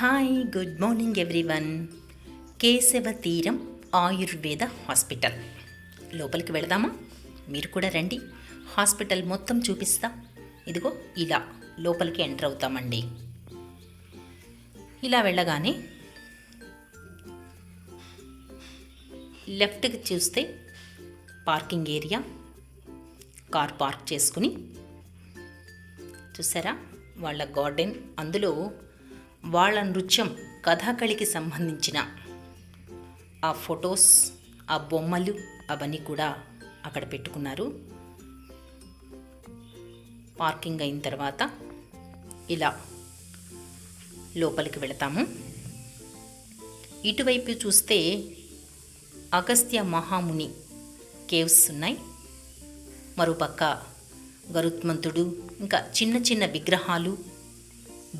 Hi good morning everyone Keshava Theeram Ayurveda hospital లోపలికి వెళదామా? మీరు కూడా రండి. హాస్పిటల్ మొత్తం చూపిస్తా. ఇదిగో ఇలా లోపలికి ఎంటర్ అవుతామండి. ఇలా వెళ్ళగానే లెఫ్ట్కి చూస్తే పార్కింగ్ ఏరియా. కార్ పార్క్ చేసుకుని చూసారా? వాళ్ళ గార్డెన్. అందులో వాళ్ళ నృత్యం కథాకళికి సంబంధించిన. ఆ ఫొటోస్ ఆ బొమ్మలు అవన్నీ కూడా అక్కడ పెట్టుకున్నారు. పార్కింగ్ అయిన తర్వాత ఇలా లోపలికి వెళతాము. ఇటువైపు చూస్తే అగస్త్య మహాముని కేవ్స్ ఉన్నాయి. మరోపక్క గరుత్మంతుడు ఇంకా చిన్న చిన్న విగ్రహాలు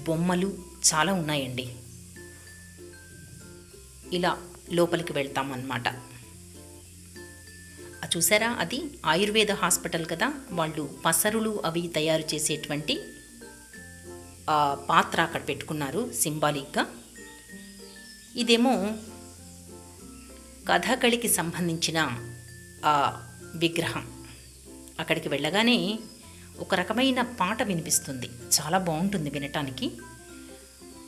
బొమ్మలు చాలా ఉన్నాయండి. ఇలా లోపలికి వెళ్తామన్నమాట. చూసారా? అది ఆయుర్వేద హాస్పిటల్ కదా? వాళ్ళు పసరులు అవి తయారు చేసేటువంటి పాత్ర అక్కడ పెట్టుకున్నారు సింబాలిక్గా. ఇదేమో కథకళికి సంబంధించిన విగ్రహం. అక్కడికి వెళ్ళగానే ఒక రకమైన పాట వినిపిస్తుంది. చాలా బాగుంటుంది వినటానికి.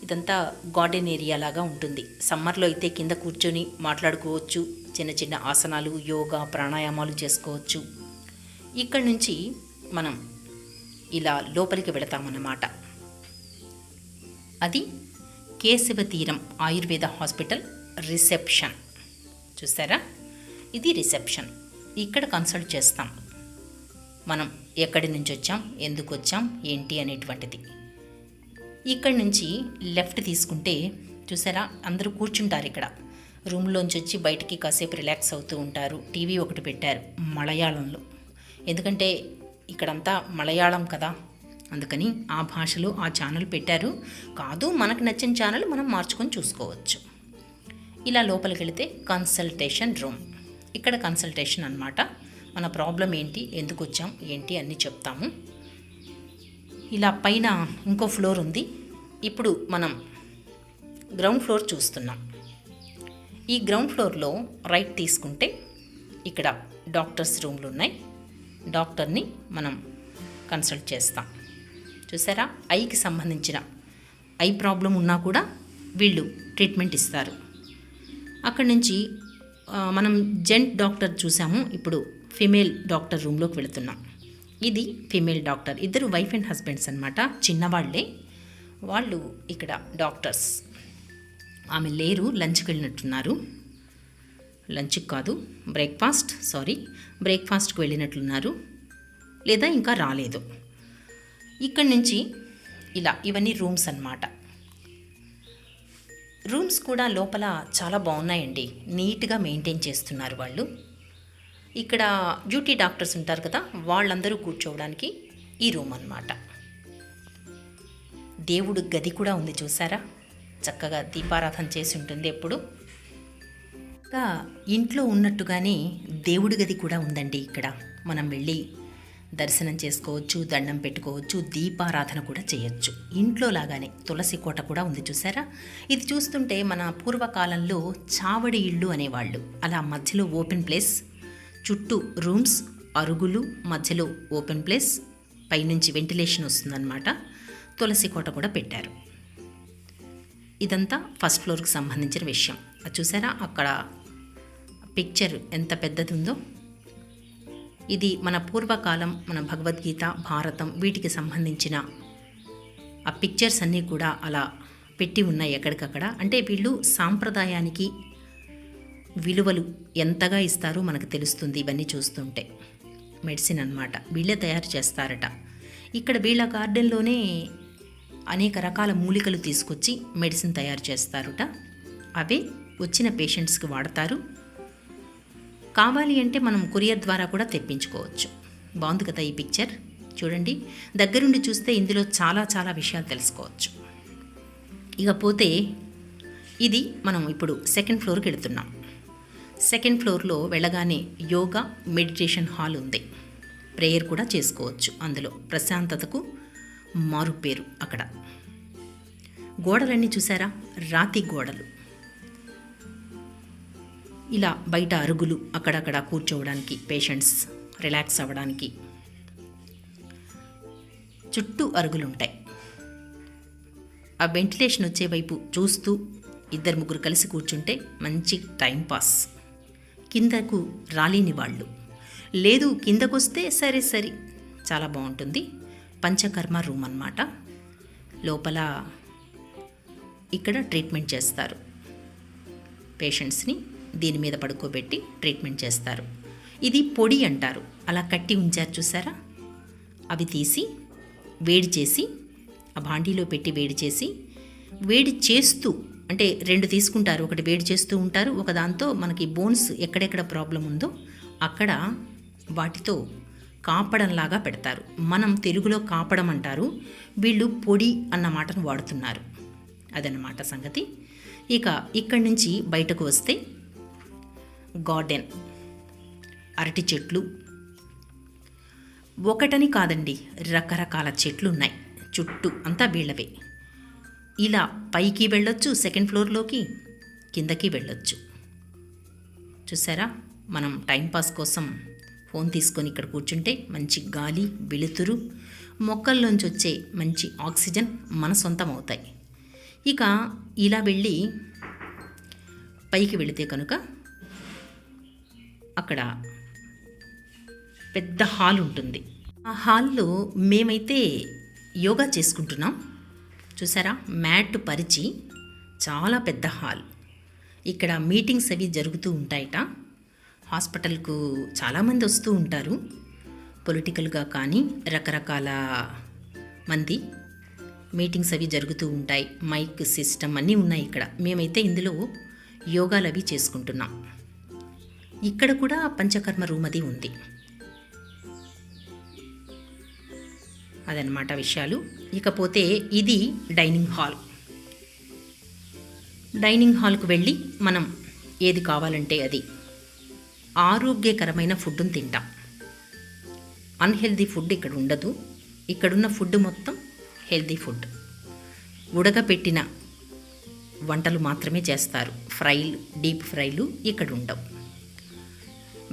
ఇదంతా గార్డెన్ ఏరియా లాగా ఉంటుంది. సమ్మర్లో అయితే కింద కూర్చొని మాట్లాడుకోవచ్చు చిన్న చిన్న ఆసనాలు యోగా ప్రాణాయామాలు చేసుకోవచ్చు. ఇక్కడి నుంచి మనం ఇలా లోపలికి వెళతామన్నమాట. అది కేశవ తీరం ఆయుర్వేద హాస్పిటల్ రిసెప్షన్. చూసారా? ఇది రిసెప్షన్. ఇక్కడ కన్సల్ట్ చేస్తాం. మనం ఎక్కడి నుంచి వచ్చాం? ఎందుకు వచ్చాం? ఏంటి అనేటువంటిది. ఇక్కడి నుంచి లెఫ్ట్ తీసుకుంటే చూసారా? అందరూ కూర్చుంటారు ఇక్కడ. రూమ్లోంచి వచ్చి బయటికి కాసేపు రిలాక్స్ అవుతూ ఉంటారు. టీవీ ఒకటి పెట్టారు మలయాళంలో. ఎందుకంటే ఇక్కడంతా మలయాళం కదా. అందుకని ఆ భాషలో ఆ ఛానల్ పెట్టారు. కాదు మనకు నచ్చిన ఛానల్ మనం మార్చుకొని చూసుకోవచ్చు. ఇలా లోపలికి వెళితే కన్సల్టేషన్ రూమ్ ఇక్కడ కన్సల్టేషన్ అన్నమాట. మన ప్రాబ్లం ఏంటి ఎందుకు వచ్చాం ఏంటి అన్నీ చెప్తాము. ఇలా పైన ఇంకో ఫ్లోర్ ఉంది. ఇప్పుడు మనం గ్రౌండ్ ఫ్లోర్ చూస్తున్నాం. ఈ గ్రౌండ్ ఫ్లోర్లో రైట్ తీసుకుంటే ఇక్కడ డాక్టర్స్ రూమ్లు ఉన్నాయి. డాక్టర్ని మనం కన్సల్ట్ చేస్తాం. చూసారా? ఐకి సంబంధించిన ఐ ప్రాబ్లం ఉన్నా కూడా వీళ్ళు ట్రీట్మెంట్ ఇస్తారు. అక్కడి నుంచి మనం జెంట్ డాక్టర్ చూసాము. ఇప్పుడు ఫిమేల్ డాక్టర్ రూమ్లోకి వెళుతున్నాం. ఇది ఫిమేల్ డాక్టర్ ఇద్దరు వైఫ్ అండ్ హస్బెండ్స్ అనమాట చిన్నవాళ్ళే వాళ్ళు ఇక్కడ డాక్టర్స్. ఆమె లేరు లంచ్కి వెళ్ళినట్టున్నారు. లంచ్కి కాదు బ్రేక్ఫాస్ట్ సారీ బ్రేక్ఫాస్ట్కి వెళ్ళినట్లున్నారు. లేదా ఇంకా రాలేదు. ఇక్కడి నుంచి ఇలా ఇవన్నీ రూమ్స్ అన్నమాట. రూమ్స్ కూడా లోపల చాలా బాగున్నాయండి. నీట్గా మెయింటైన్ చేస్తున్నారు వాళ్ళు. ఇక్కడ డ్యూటీ డాక్టర్స్ ఉంటారు కదా వాళ్ళందరూ కూర్చోవడానికి ఈ రూమ్ అన్నమాట. దేవుడు గది కూడా ఉంది చూసారా? చక్కగా దీపారాధన చేసి ఉంటుంది ఎప్పుడు. ఇంకా ఇంట్లో ఉన్నట్టుగానే దేవుడి గది కూడా ఉందండి ఇక్కడ. మనం వెళ్ళి దర్శనం చేసుకోవచ్చు దండం పెట్టుకోవచ్చు దీపారాధన కూడా చేయొచ్చు. ఇంట్లో లాగానే తులసి కోట కూడా ఉంది చూసారా? ఇది చూస్తుంటే మన పూర్వకాలంలో చావడి ఇళ్ళు అనేవాళ్ళు. అలా మధ్యలో ఓపెన్ ప్లేస్ చుట్టూ రూమ్స్ అరుగులు మధ్యలో ఓపెన్ ప్లేస్ పైనుంచి వెంటిలేషన్ వస్తుందన్నమాట. తులసి కోట కూడా పెట్టారు. ఇదంతా ఫస్ట్ ఫ్లోర్కి సంబంధించిన విషయం. అది చూసారా? అక్కడ పిక్చర్ ఎంత పెద్దది ఉందో ఇది మన పూర్వకాలం మన భగవద్గీత భారతం వీటికి సంబంధించిన ఆ పిక్చర్స్ అన్నీ కూడా అలా పెట్టి ఉన్నాయి ఎక్కడికక్కడ. అంటే వీళ్ళు సాంప్రదాయానికి విలువలు ఎంతగా ఇస్తారో మనకు తెలుస్తుంది ఇవన్నీ చూస్తుంటే. మెడిసిన్ అన్నమాట. వీళ్ళే తయారు చేస్తారట. ఇక్కడ వీళ్ళ గార్డెన్లోనే అనేక రకాల మూలికలు తీసుకొచ్చి మెడిసిన్ తయారు చేస్తారుట. అవే వచ్చిన పేషెంట్స్కి వాడతారు. కావాలి అంటే మనం కొరియర్ ద్వారా కూడా తెప్పించుకోవచ్చు. బాగుంది కదా ఈ పిక్చర్? చూడండి. దగ్గరుండి చూస్తే ఇందులో చాలా చాలా విషయాలు తెలుసుకోవచ్చు. ఇకపోతే ఇది మనం ఇప్పుడు సెకండ్ ఫ్లోర్కి వెళుతున్నాం. సెకండ్ ఫ్లోర్లో వెళ్ళగానే యోగా మెడిటేషన్ హాల్ ఉంది. ప్రేయర్ కూడా చేసుకోవచ్చు అందులో. ప్రశాంతతకు మారు పేరు అక్కడ. గోడలన్నీ చూసారా? రాతి గోడలు. ఇలా బయట అరుగులు అక్కడక్కడ కూర్చోవడానికి పేషెంట్స్ రిలాక్స్ అవ్వడానికి చుట్టూ అరుగులు ఉంటాయి ఆ వెంటిలేషన్ వచ్చే వైపు చూస్తూ ఇద్దరు ముగ్గురు కలిసి కూర్చుంటే మంచి టైంపాస్ కిందకు రాలేని వాళ్ళు. లేదు కిందకొస్తే సరే సరే చాలా బాగుంటుంది. పంచకర్మ రూమ్ అన్నమాట. లోపల ఇక్కడ ట్రీట్మెంట్ చేస్తారు. పేషెంట్స్ని దీని మీద పడుకోబెట్టి ట్రీట్మెంట్ చేస్తారు. ఇది పొడి అంటారు. అలా కట్టి ఉంచారు చూసారా? అవి తీసి వేడి చేసి ఆ భాండీలో పెట్టి వేడి చేసి వేడి చేస్తూ అంటే రెండు తీసుకుంటారు. ఒకటి వేడి చేస్తూ ఉంటారు. ఒక దాంతో మనకి బోన్స్ ఎక్కడెక్కడ ప్రాబ్లం ఉందో అక్కడ వాటితో కాపడంలాగా పెడతారు. మనం తెలుగులో కాపడం అంటారు వీళ్ళు పొడి అన్న మాటను వాడుతున్నారు. అదన్నమాట సంగతి. ఇక ఇక్కడి నుంచి బయటకు వస్తే గార్డెన్. అరటి చెట్లు. ఒకటని కాదండి రకరకాల చెట్లు ఉన్నాయి చుట్టూ అంతా వీళ్ళవే. ఇలా పైకి వెళ్ళొచ్చు సెకండ్ ఫ్లోర్లోకి కిందకి వెళ్ళొచ్చు. చూసారా? మనం టైంపాస్ కోసం ఫోన్ తీసుకొని ఇక్కడ కూర్చుంటే మంచి గాలి వెలుతురు మొక్కల్లోంచి వచ్చే మంచి ఆక్సిజన్ మన సొంతం అవుతాయి. ఇక ఇలా వెళ్ళి పైకి వెళితే కనుక అక్కడ పెద్ద హాల్ ఉంటుంది. ఆ హాల్లో మేమైతే యోగా చేసుకుంటున్నాం. చూసారా? మ్యాట్ పరిచి చాలా పెద్ద హాల్. ఇక్కడ మీటింగ్స్ అవి జరుగుతూ ఉంటాయట. హాస్పిటల్కు చాలామంది వస్తూ ఉంటారు. పొలిటికల్గా కానీ రకరకాల మంది మీటింగ్స్ అవి జరుగుతూ ఉంటాయి. మైక్ సిస్టమ్ అన్నీ ఉన్నాయి ఇక్కడ. మేమైతే ఇందులో యోగాలు అవి చేసుకుంటున్నాం. ఇక్కడ కూడా పంచకర్మ రూమ్ అది ఉంది. అదనమాట విషయాలు. ఇకపోతే ఇది డైనింగ్ హాల్. డైనింగ్ హాల్కు వెళ్ళి మనం ఏది కావాలంటే అది. ఆరోగ్యకరమైన ఫుడ్ను తింటాం. అన్హెల్దీ ఫుడ్ ఇక్కడ ఉండదు. ఇక్కడున్న ఫుడ్ మొత్తం హెల్దీ ఫుడ్. ఉడకపెట్టిన వంటలు మాత్రమే చేస్తారు. ఫ్రైలు డీప్ ఫ్రైలు ఇక్కడ ఉండవు.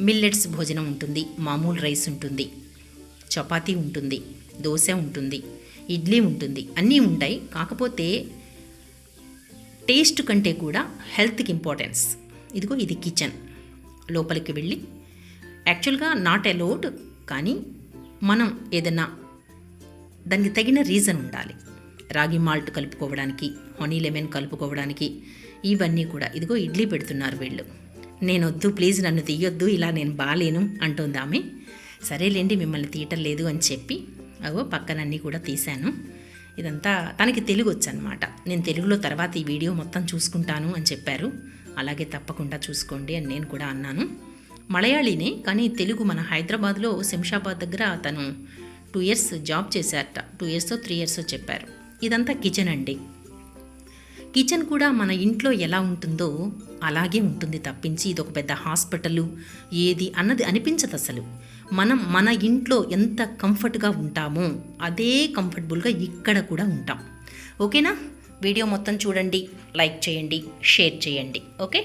మిల్లెట్స్ భోజనం ఉంటుంది మామూలు రైస్ ఉంటుంది చపాతీ ఉంటుంది దోశ ఉంటుంది ఇడ్లీ ఉంటుంది అన్నీ ఉంటాయి. కాకపోతే టేస్ట్ కంటే కూడా హెల్త్కి ఇంపార్టెన్స్. ఇదిగో ఇది కిచెన్. లోపలికి వెళ్ళి యాక్చువల్గా నాట్ అలౌడ్ కానీ మనం ఏదైనా దానికి తగిన రీజన్ ఉండాలి. రాగి మాల్ట్ కలుపుకోవడానికి హనీ లెమన్ కలుపుకోవడానికి ఇవన్నీ కూడా. ఇదిగో ఇడ్లీ పెడుతున్నారు వీళ్ళు. నేను వద్దు ప్లీజ్ నన్ను తీయొద్దు ఇలా నేను బాలేను అంటుంది ఆమె. సరేలేండి మిమ్మల్ని తీయటం లేదు అని చెప్పి అగో పక్కనన్నీ కూడా తీశాను. ఇదంతా తనకి తెలుగు వచ్చనమాట నేను తెలుగులో తర్వాత ఈ వీడియో మొత్తం చూసుకుంటాను అని చెప్పారు. అలాగే తప్పకుండా చూసుకోండి అని నేను కూడా అన్నాను. మలయాళీనే కానీ తెలుగు మన హైదరాబాద్లో శంషాబాద్ దగ్గర తను టూ ఇయర్స్ జాబ్ చేశారట. టూ ఇయర్స్ త్రీ ఇయర్స్ చెప్పారు. ఇదంతా కిచెన్ అండి. కిచెన్ కూడా మన ఇంట్లో ఎలా ఉంటుందో అలాగే ఉంటుంది తప్పించి ఇది ఒక పెద్ద హాస్పిటల్ ఏది అన్నది అనిపించదు అసలు. మనం మన ఇంట్లో ఎంత కంఫర్ట్గా ఉంటామో అదే కంఫర్టబుల్గా ఇక్కడ కూడా ఉంటాం. ఓకేనా? వీడియో మొత్తం చూడండి లైక్ చేయండి షేర్ చేయండి. ఓకే?